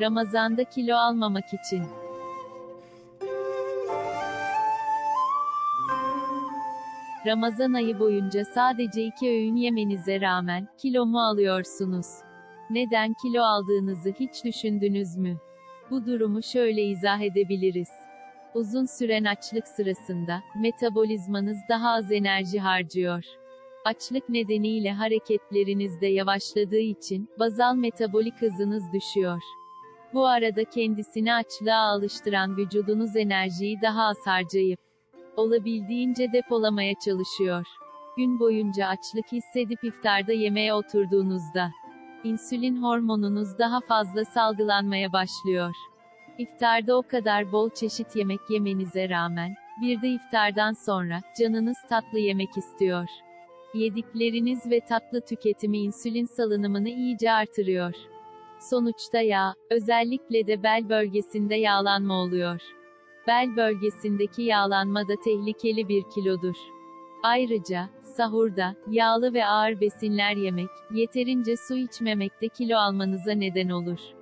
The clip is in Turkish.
Ramazanda kilo almamak için. Ramazan ayı boyunca sadece iki öğün yemenize rağmen, kilo mu alıyorsunuz? Neden kilo aldığınızı hiç düşündünüz mü? Bu durumu şöyle izah edebiliriz. Uzun süren açlık sırasında, metabolizmanız daha az enerji harcıyor. Açlık nedeniyle hareketleriniz de yavaşladığı için, bazal metabolik hızınız düşüyor. Bu arada kendisini açlığa alıştıran vücudunuz enerjiyi daha az harcayıp, olabildiğince depolamaya çalışıyor. Gün boyunca açlık hissedip iftarda yemeğe oturduğunuzda, insülin hormonunuz daha fazla salgılanmaya başlıyor. İftarda o kadar bol çeşit yemek yemenize rağmen, bir de iftardan sonra, canınız tatlı yemek istiyor. Yedikleriniz ve tatlı tüketimi insülin salınımını iyice artırıyor. Sonuçta yağ, özellikle de bel bölgesinde yağlanma oluyor. Bel bölgesindeki yağlanma da tehlikeli bir kilodur. Ayrıca, sahurda, yağlı ve ağır besinler yemek, yeterince su içmemek de kilo almanıza neden olur.